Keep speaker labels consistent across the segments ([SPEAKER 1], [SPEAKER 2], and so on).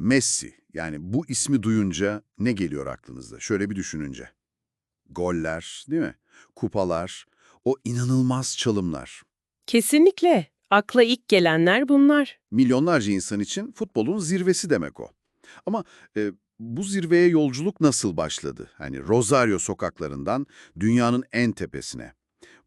[SPEAKER 1] Messi, yani bu ismi duyunca ne geliyor aklınızda? Şöyle bir düşününce. Goller, değil mi? Kupalar, o inanılmaz çalımlar.
[SPEAKER 2] Kesinlikle. Akla ilk gelenler bunlar.
[SPEAKER 1] Milyonlarca insan için futbolun zirvesi demek o. Ama e, bu zirveye yolculuk nasıl başladı? Hani Rosario sokaklarından dünyanın en tepesine.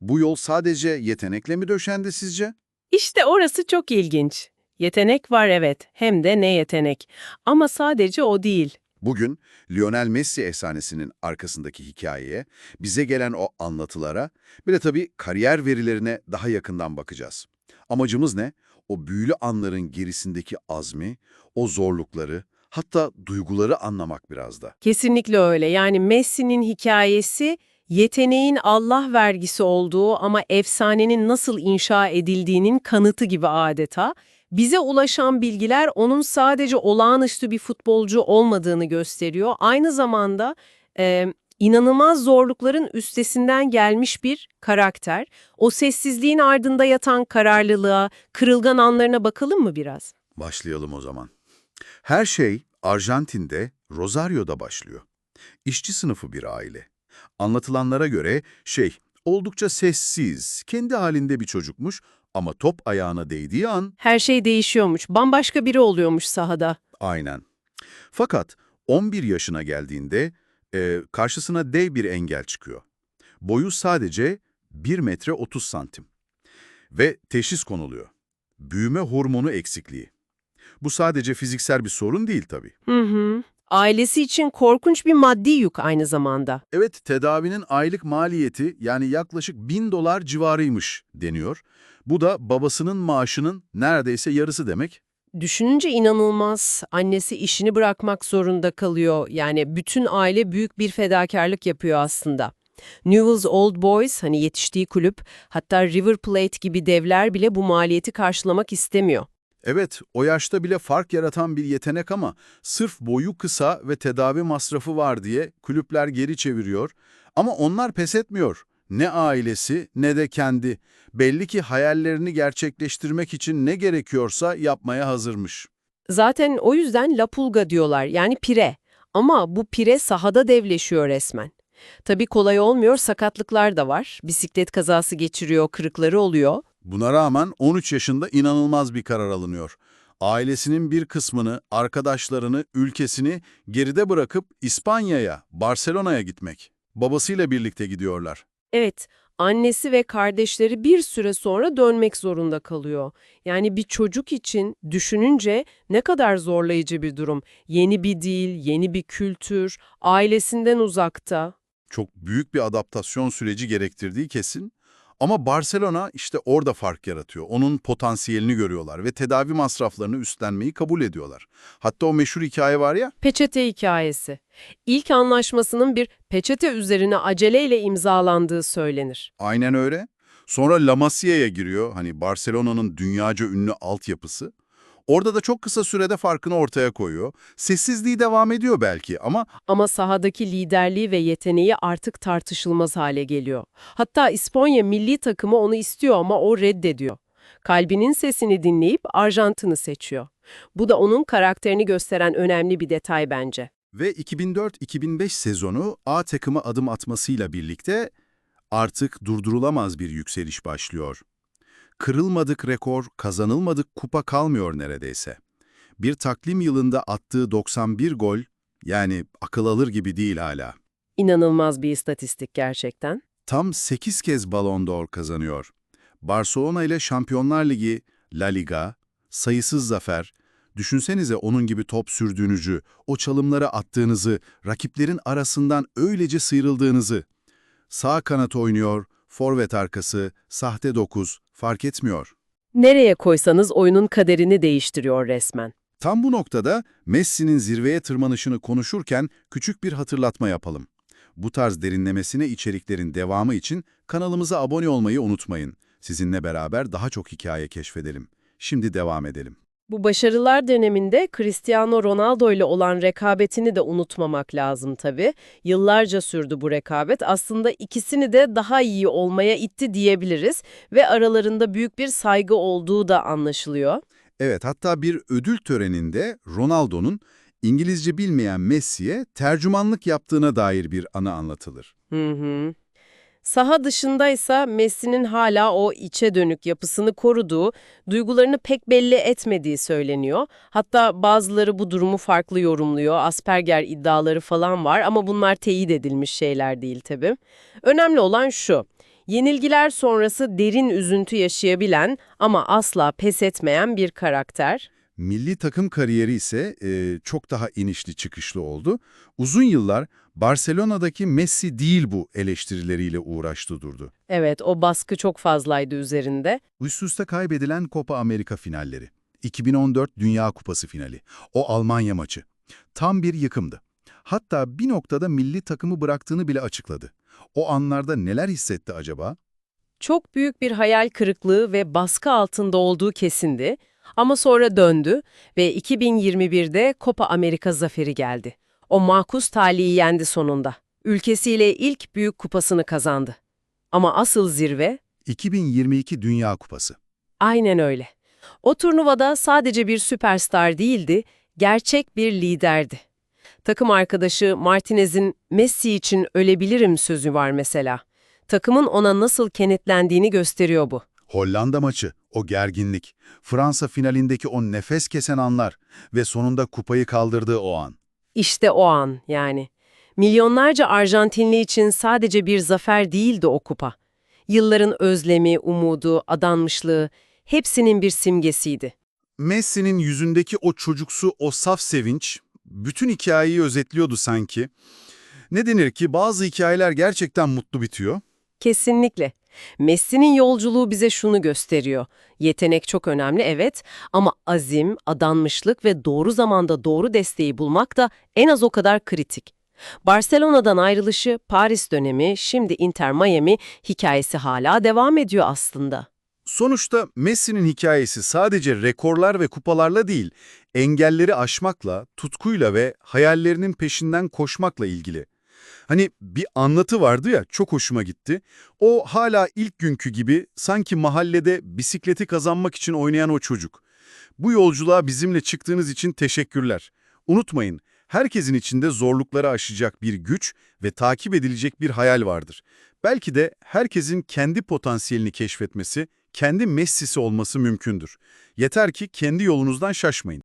[SPEAKER 1] Bu yol sadece yetenekle mi döşendi sizce?
[SPEAKER 2] İşte orası çok ilginç. Yetenek var evet, hem de ne yetenek. Ama sadece o değil.
[SPEAKER 1] Bugün Lionel Messi efsanesinin arkasındaki hikayeye, bize gelen o anlatılara, bir de tabii kariyer verilerine daha yakından bakacağız. Amacımız ne? O büyülü anların gerisindeki azmi, o zorlukları, hatta duyguları anlamak biraz da.
[SPEAKER 2] Kesinlikle öyle. Yani Messi'nin hikayesi yeteneğin Allah vergisi olduğu ama efsanenin nasıl inşa edildiğinin kanıtı gibi adeta. Bize ulaşan bilgiler onun sadece olağanüstü bir futbolcu olmadığını gösteriyor. Aynı zamanda e, inanılmaz zorlukların üstesinden gelmiş bir karakter. O sessizliğin ardında yatan kararlılığa, kırılgan anlarına bakalım mı biraz?
[SPEAKER 1] Başlayalım o zaman. Her şey Arjantin'de, Rosario'da başlıyor. İşçi sınıfı bir aile. Anlatılanlara göre şey, oldukça sessiz, kendi halinde bir çocukmuş ama top ayağına değdiği an
[SPEAKER 2] Her şey değişiyormuş, bambaşka biri oluyormuş sahada.
[SPEAKER 1] aynen. Fakat 11 yaşına geldiğinde e, karşısına dev bir engel çıkıyor. Boyu sadece 1 metre 30 santim. Ve teşhis konuluyor. Büyüme hormonu eksikliği. Bu sadece fiziksel bir sorun değil tabii.
[SPEAKER 2] Hı hı. Ailesi için korkunç bir maddi yük aynı zamanda.
[SPEAKER 1] Evet, tedavinin aylık maliyeti yani yaklaşık 1000 dolar civarıymış deniyor. Bu da babasının maaşının neredeyse yarısı demek.
[SPEAKER 2] Düşününce inanılmaz. Annesi işini bırakmak zorunda kalıyor. Yani bütün aile büyük bir fedakarlık yapıyor aslında. Newell's Old Boys, hani yetiştiği kulüp, hatta River Plate gibi devler bile bu maliyeti karşılamak istemiyor.
[SPEAKER 1] Evet, o yaşta bile fark yaratan bir yetenek ama sırf boyu kısa ve tedavi masrafı var diye kulüpler geri çeviriyor. Ama onlar pes etmiyor. Ne ailesi ne de kendi. Belli ki hayallerini gerçekleştirmek için ne gerekiyorsa yapmaya hazırmış.
[SPEAKER 2] Zaten o yüzden La Pulga diyorlar, yani pire. Ama bu pire sahada devleşiyor resmen. Tabii kolay olmuyor, sakatlıklar da var. Bisiklet kazası geçiriyor, kırıkları oluyor.
[SPEAKER 1] Buna rağmen 13 yaşında inanılmaz bir karar alınıyor. Ailesinin bir kısmını, arkadaşlarını, ülkesini geride bırakıp İspanya'ya, Barcelona'ya gitmek. Babasıyla birlikte gidiyorlar.
[SPEAKER 2] Evet, annesi ve kardeşleri bir süre sonra dönmek zorunda kalıyor. Yani bir çocuk için düşününce ne kadar zorlayıcı bir durum. Yeni bir dil, yeni bir kültür, ailesinden uzakta.
[SPEAKER 1] Çok büyük bir adaptasyon süreci gerektirdiği kesin. Ama Barcelona işte orada fark yaratıyor. Onun potansiyelini görüyorlar ve tedavi masraflarını üstlenmeyi kabul ediyorlar. Hatta o meşhur hikaye var ya,
[SPEAKER 2] Peçete hikayesi. İlk anlaşmasının bir peçete üzerine aceleyle imzalandığı söylenir.
[SPEAKER 1] aynen öyle. Sonra La Masia'ya giriyor, hani Barcelona'nın dünyaca ünlü altyapısı. Orada da çok kısa sürede farkını ortaya koyuyor. Sessizliği devam ediyor belki ama
[SPEAKER 2] Ama sahadaki liderliği ve yeteneği artık tartışılmaz hale geliyor. Hatta İspanya milli takımı onu istiyor ama o reddediyor. Kalbinin sesini dinleyip Arjantin'i seçiyor. Bu da onun karakterini gösteren önemli bir detay bence.
[SPEAKER 1] Ve 2004-2005 sezonu A takıma adım atmasıyla birlikte artık durdurulamaz bir yükseliş başlıyor. Kırılmadık rekor, kazanılmadık kupa kalmıyor neredeyse. Bir takvim yılında attığı 91 gol, yani akıl alır gibi değil hala.
[SPEAKER 2] İnanılmaz bir istatistik gerçekten.
[SPEAKER 1] Tam 8 kez Ballon d'Or kazanıyor. Barcelona ile Şampiyonlar Ligi, La Liga, sayısız zafer. Düşünsenize onun gibi top sürdüğünüzü, o çalımları attığınızı, rakiplerin arasından öylece sıyrıldığınızı. Sağ kanat oynuyor, forvet arkası, sahte dokuz, fark etmiyor.
[SPEAKER 2] Nereye koysanız oyunun kaderini değiştiriyor resmen.
[SPEAKER 1] Tam bu noktada Messi'nin zirveye tırmanışını konuşurken küçük bir hatırlatma yapalım. Bu tarz derinlemesine içeriklerin devamı için kanalımıza abone olmayı unutmayın. Sizinle beraber daha çok hikaye keşfedelim. Şimdi devam edelim.
[SPEAKER 2] Bu başarılar döneminde Cristiano Ronaldo ile olan rekabetini de unutmamak lazım tabii. Yıllarca sürdü bu rekabet. Aslında ikisini de daha iyi olmaya itti diyebiliriz ve aralarında büyük bir saygı olduğu da anlaşılıyor.
[SPEAKER 1] Evet, hatta bir ödül töreninde Ronaldo'nun İngilizce bilmeyen Messi'ye tercümanlık yaptığına dair bir anı anlatılır.
[SPEAKER 2] Hı hı. Saha dışındaysa Messi'nin hala o içe dönük yapısını koruduğu, duygularını pek belli etmediği söyleniyor. Hatta bazıları bu durumu farklı yorumluyor. Asperger iddiaları falan var ama bunlar teyit edilmiş şeyler değil tabii. Önemli olan şu. Yenilgiler sonrası derin üzüntü yaşayabilen ama asla pes etmeyen bir karakter.
[SPEAKER 1] Milli takım kariyeri ise e, çok daha inişli çıkışlı oldu. Uzun yıllar Barcelona'daki Messi değil bu eleştirileriyle uğraştı durdu.
[SPEAKER 2] Evet, o baskı çok fazlaydı üzerinde.
[SPEAKER 1] Üst üste kaybedilen Copa Amerika finalleri, 2014 Dünya Kupası finali, o Almanya maçı. Tam bir yıkımdı. Hatta bir noktada milli takımı bıraktığını bile açıkladı. O anlarda neler hissetti acaba?
[SPEAKER 2] Çok büyük bir hayal kırıklığı ve baskı altında olduğu kesindi. Ama sonra döndü ve 2021'de Copa Amerika zaferi geldi. O makus talihi yendi sonunda. Ülkesiyle ilk büyük kupasını kazandı. Ama asıl zirve
[SPEAKER 1] 2022 Dünya Kupası.
[SPEAKER 2] aynen öyle. O turnuvada sadece bir süperstar değildi, gerçek bir liderdi. Takım arkadaşı Martinez'in Messi için ölebilirim sözü var mesela. Takımın ona nasıl kenetlendiğini gösteriyor bu.
[SPEAKER 1] Hollanda maçı, o gerginlik, Fransa finalindeki o nefes kesen anlar ve sonunda kupayı kaldırdığı o an.
[SPEAKER 2] İşte o an yani. Milyonlarca Arjantinli için sadece bir zafer değildi o kupa. Yılların özlemi, umudu, adanmışlığı hepsinin bir simgesiydi.
[SPEAKER 1] Messi'nin yüzündeki o çocuksu, o saf sevinç, bütün hikayeyi özetliyordu sanki. Ne denir ki bazı hikayeler gerçekten mutlu bitiyor.
[SPEAKER 2] Kesinlikle. Messi'nin yolculuğu bize şunu gösteriyor. Yetenek çok önemli evet ama azim, adanmışlık ve doğru zamanda doğru desteği bulmak da en az o kadar kritik. Barcelona'dan ayrılışı, Paris dönemi, şimdi Inter Miami hikayesi hala devam ediyor aslında.
[SPEAKER 1] Sonuçta Messi'nin hikayesi sadece rekorlar ve kupalarla değil, engelleri aşmakla, tutkuyla ve hayallerinin peşinden koşmakla ilgili. Hani bir anlatı vardı ya, çok hoşuma gitti. O hala ilk günkü gibi sanki mahallede bisikleti kazanmak için oynayan o çocuk. Bu yolculuğa bizimle çıktığınız için teşekkürler. Unutmayın, herkesin içinde zorlukları aşacak bir güç ve takip edilecek bir hayal vardır. Belki de herkesin kendi potansiyelini keşfetmesi, kendi Messi'si olması mümkündür. Yeter ki kendi yolunuzdan şaşmayın.